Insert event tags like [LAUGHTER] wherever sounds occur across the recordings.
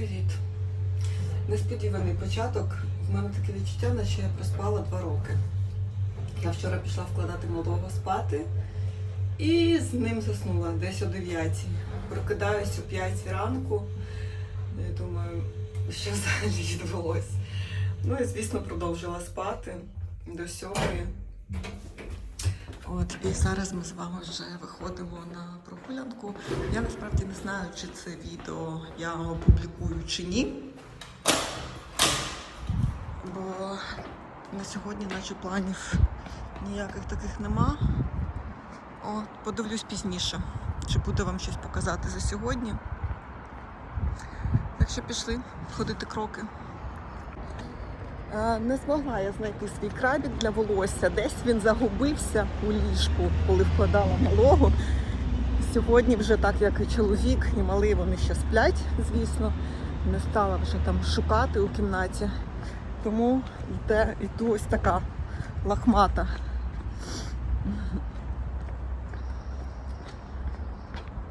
Привіт. Несподіваний початок. В мене таке відчуття, наче я проспала два роки. Я вчора пішла вкладати малого спати і з ним заснула десь о 9. Прокидаюсь о 5 ранку. І думаю, що взагалі відбулося. Ну і звісно продовжила спати до сьомої. От і зараз ми з вами вже виходимо на прогулянку. Я насправді не знаю, чи це відео я опублікую чи ні. Бо на сьогодні, наче планів ніяких таких нема. От, подивлюсь пізніше, чи буде вам щось показати за сьогодні. Так що пішли ходити кроки. Не змогла я знайти свій крабік для волосся. Десь він загубився у ліжку, коли вкладала малого. Сьогодні вже так, як і чоловік, і малий вони ще сплять, звісно. Не стала вже там шукати у кімнаті. Тому йде іду ось така лахмата.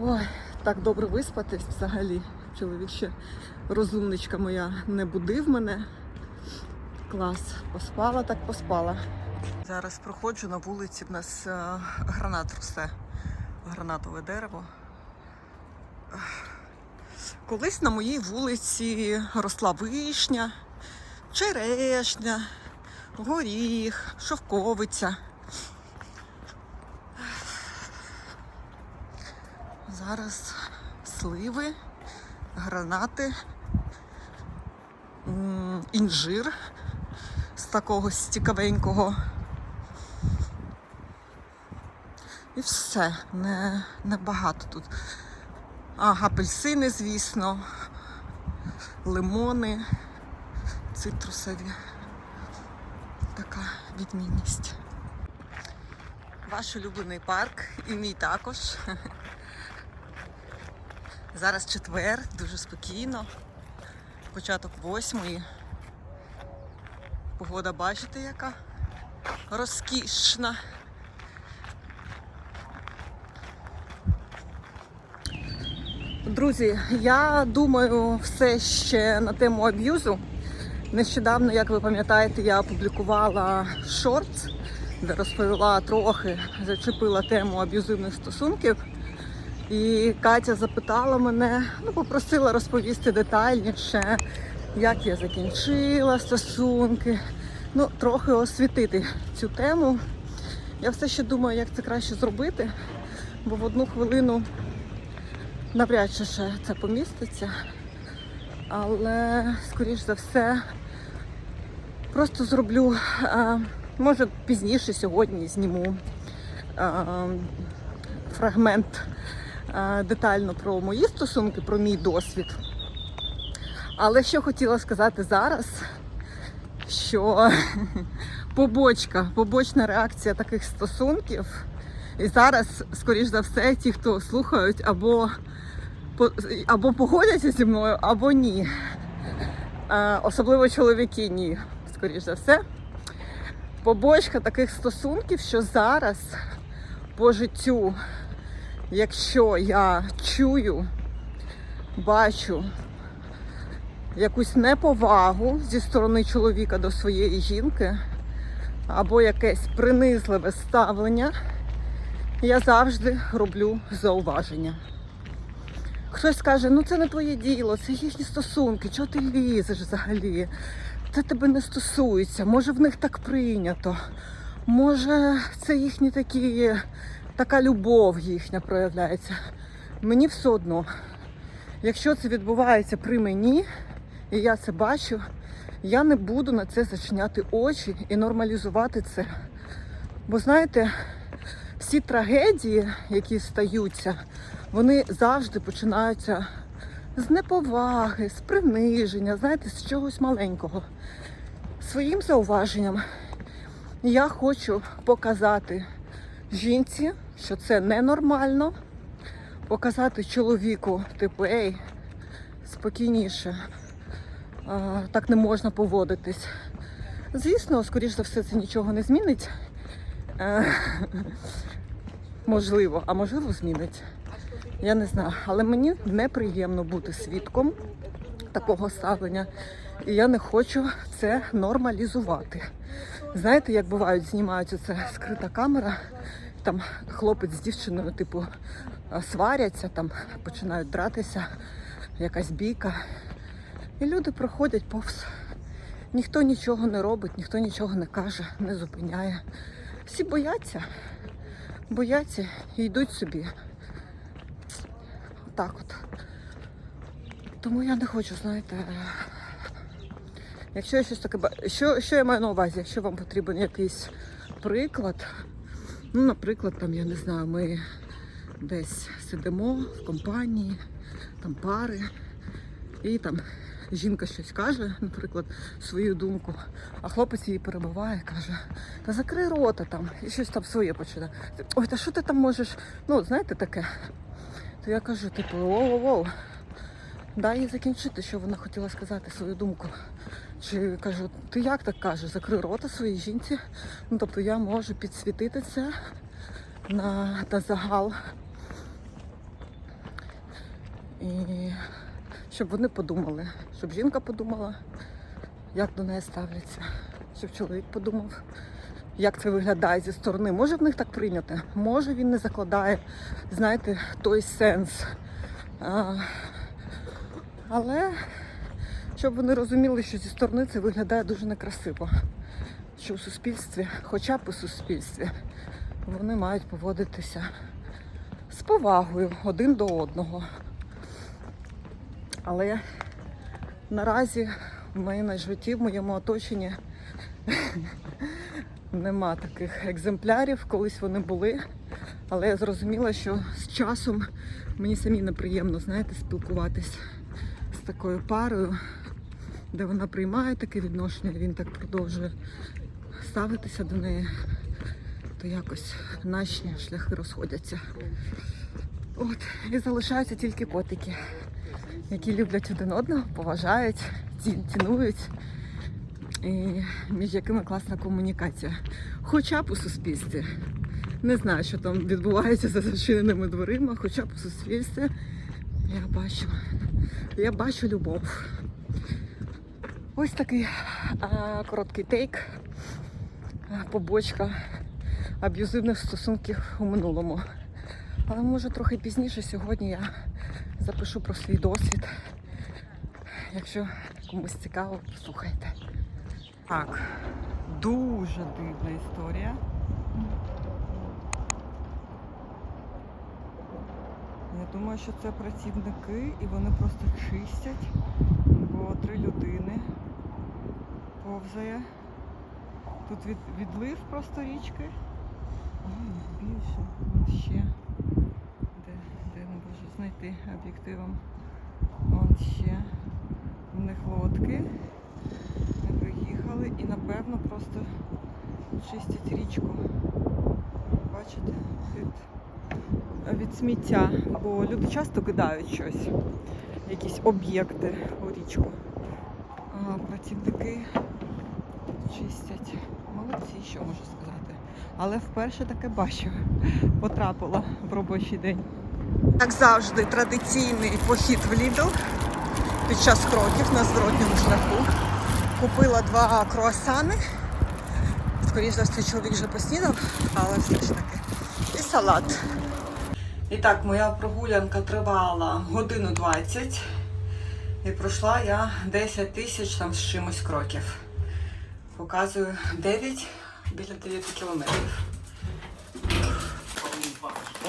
Ой, так добре виспатись взагалі. Чоловік ще розумничка моя не будив мене. Клас, поспала, так поспала. Зараз проходжу на вулиці, в нас е, гранат росте, гранатове дерево. Колись на моїй вулиці росла вишня, черешня, горіх, шовковиця. Зараз сливи, гранати, інжир такого цікавенького. І все, не, не багато тут. А, апельсини, звісно, лимони, цитрусові. Така відмінність. Ваш улюблений парк і мій також. Зараз четвер, дуже спокійно. Початок восьмої. Погода бачите, яка розкішна. Друзі, я думаю все ще на тему аб'юзу. Нещодавно, як ви пам'ятаєте, я опублікувала шорт, де розповіла трохи, зачепила тему аб'юзивних стосунків. І Катя запитала мене, ну попросила розповісти детальніше, як я закінчила стосунки. Ну, трохи освітити цю тему. Я все ще думаю, як це краще зробити, бо в одну хвилину навряд чи ще це поміститься. Але, скоріш за все, просто зроблю, може пізніше сьогодні зніму фрагмент детально про мої стосунки, про мій досвід. Але що хотіла сказати зараз, що [LAUGHS] побочка, побочна реакція таких стосунків. І зараз, скоріш за все, ті, хто слухають, або, або погодяться зі мною, або ні. Е, Особливо чоловіки ні, скоріш за все. Побочка таких стосунків, що зараз по життю, якщо я чую, бачу якусь неповагу зі сторони чоловіка до своєї жінки, або якесь принизливе ставлення, я завжди роблю зауваження. Хтось скаже, ну це не твоє діло, це їхні стосунки, чого ти лізеш взагалі? Це тебе не стосується, може в них так прийнято. Може, це їхні такі, така любов їхня проявляється. Мені все одно. Якщо це відбувається при мені, і я це бачу, я не буду на це зачиняти очі і нормалізувати це. Бо знаєте, всі трагедії, які стаються, вони завжди починаються з неповаги, з приниження, знаєте, з чогось маленького. Своїм зауваженням я хочу показати жінці, що це ненормально, показати чоловіку, типу, ей, спокійніше, так не можна поводитись. Звісно, скоріш за все, це нічого не змінить. Е, Можливо, а можливо, змінить. Я не знаю. Але мені неприємно бути свідком такого ставлення. І я не хочу це нормалізувати. Знаєте, як бувають, знімаються це скрита камера, там хлопець з дівчиною, типу, сваряться, там починають дратися, якась бійка. І люди проходять повз. Ніхто нічого не робить, ніхто нічого не каже, не зупиняє. Всі бояться, бояться і йдуть собі. Отак от. Тому я не хочу, знаєте. Якщо я щось таке що, що я маю на увазі, якщо вам потрібен якийсь приклад, ну, наприклад, там, я не знаю, ми десь сидимо в компанії, там пари, і там жінка щось каже, наприклад, свою думку, а хлопець її перебиває, каже, та закрий рота там, і щось там своє починає. Ой, та що ти там можеш? Ну, знаєте таке. То я кажу, типу, воу-воу-воу, дай їй закінчити, що вона хотіла сказати свою думку. Чи кажу, ти як так кажеш, закрий рота своїй жінці. Ну, тобто я можу підсвітити це на, на загал. І щоб вони подумали, щоб жінка подумала, як до неї ставляться, щоб чоловік подумав, як це виглядає зі сторони. Може в них так прийнято, може він не закладає, знаєте, той сенс. А, але щоб вони розуміли, що зі сторони це виглядає дуже некрасиво. Що у суспільстві, хоча б у суспільстві, вони мають поводитися з повагою один до одного. Але наразі в моєму житті, в моєму оточенні нема таких екземплярів. Колись вони були. Але я зрозуміла, що з часом мені самі неприємно, знаєте, спілкуватись з такою парою, де вона приймає таке відношення, він так продовжує ставитися до неї, то якось наші шляхи розходяться. От, і залишаються тільки котики, які люблять один одного, поважають, цінують, і між якими класна комунікація. Хоча б у суспільстві. Не знаю, що там відбувається за зачиненими дверима, хоча б у суспільстві я бачу, я бачу любов. Ось такий а, короткий тейк, побочка аб'юзивних стосунків у минулому. Але може трохи пізніше сьогодні я запишу про свій досвід. Якщо комусь цікаво, слухайте. Так, дуже дивна історія. Я думаю, що це працівники і вони просто чистять, бо три людини повзає. Тут від, відлив просто річки. Ой, більше. Ще. Де, де не можу знайти об'єктивом. Вон ще. В них лодки. Ми приїхали і напевно просто чистять річку. Бачите? Від, від сміття. Бо люди часто кидають щось, якісь об'єкти у річку. А працівники чистять. Молодці, що можу сказати. Але вперше таке бачу. Потрапила в робочий день. Як завжди, традиційний похід в Lidl під час кроків на зворотньому шляху. Купила два круасани. Скоріше за все, чоловік вже поснідав, але все ж таки. І салат. І так, моя прогулянка тривала годину 20. І пройшла я 10 тисяч там з чимось кроків. Показую 9 біля 9 кілометрів.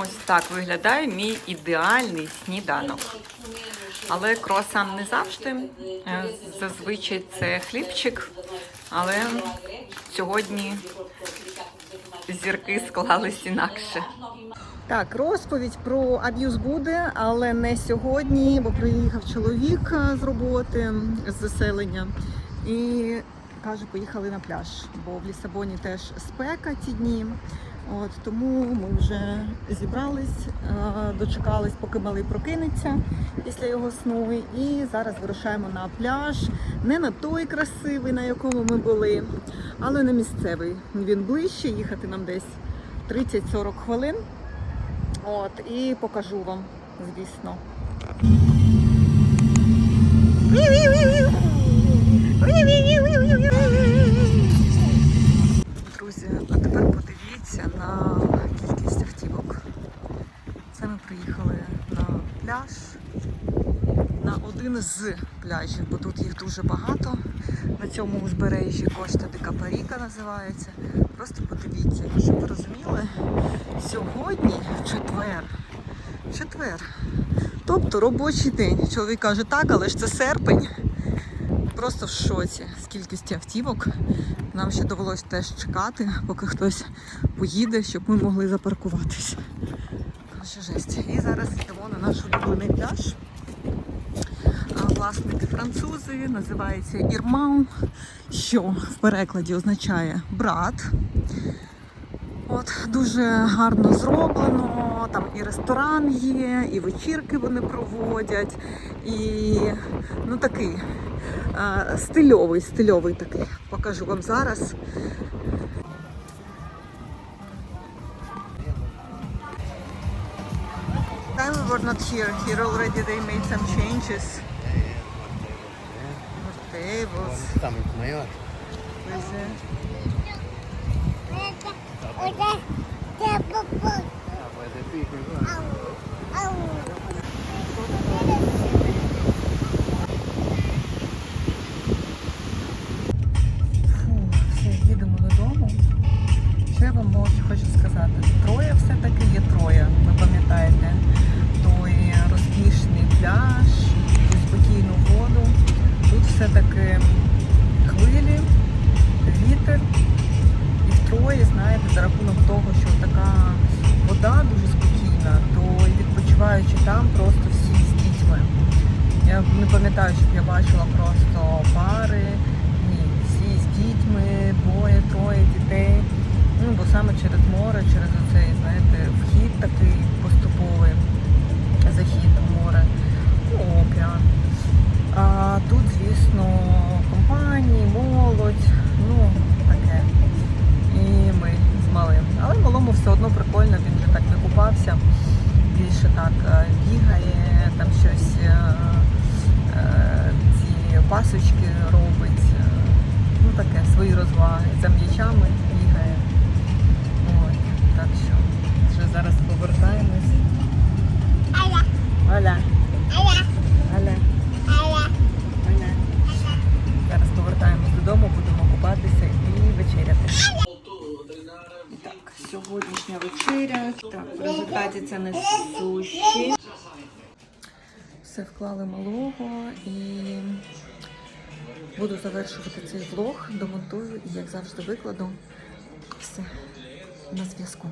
Ось так виглядає мій ідеальний сніданок. Але круасан не завжди. Е, Зазвичай це хлібчик. Але сьогодні зірки склались інакше. Так, розповідь про аб'юз буде, але не сьогодні, бо приїхав чоловік е, з роботи з заселення і каже, поїхали на пляж, бо в Лісабоні теж спека ці дні. От, Тому ми вже зібрались, е, дочекались, поки малий прокинеться після його сну. І зараз вирушаємо на пляж. Не на той красивий, на якому ми були, але на місцевий. Він ближче, їхати нам десь 30-40 хвилин. От, І покажу вам, звісно. Wee wee wee wee Привіт! один з пляжів, бо тут їх дуже багато. На цьому узбережжі Кошта де Капаріка називається. Просто подивіться, щоб ви розуміли, сьогодні четвер. Четвер. Тобто робочий день. Чоловік каже, так, але ж це серпень. Просто в шоці з кількістю автівок. Нам ще довелось теж чекати, поки хтось поїде, щоб ми могли запаркуватися. Коротше, жесть. І зараз йдемо на наш улюблений пляж. Власники французи, називається Ірмау, що в перекладі означає брат. От дуже гарно зроблено. Там і ресторан є, і вечірки вони проводять, і ну такий е, стильовий, стильовий такий. Покажу вам зараз. were not here. Here already they made some changes. More tables. Where's відпочиваючи там просто всі з дітьми. Я не пам'ятаю, щоб я бачила просто пари. Ні, всі з дітьми, двоє, троє дітей. Ну, бо саме через море, через оцей, знаєте, вхід такий поступовий, захід у море, ну, океан. А тут, звісно, компанії, молодь, Більше так е, бігає, там щось е, е, ці пасочки робить. Ну таке, свої розваги. За м'ячами бігає. От, так що вже зараз повертаємось. Оля. Оля. Так, в результаті це не суші. Все вклали малого і буду завершувати цей влог, домонтую і як завжди викладу. Все на зв'язку.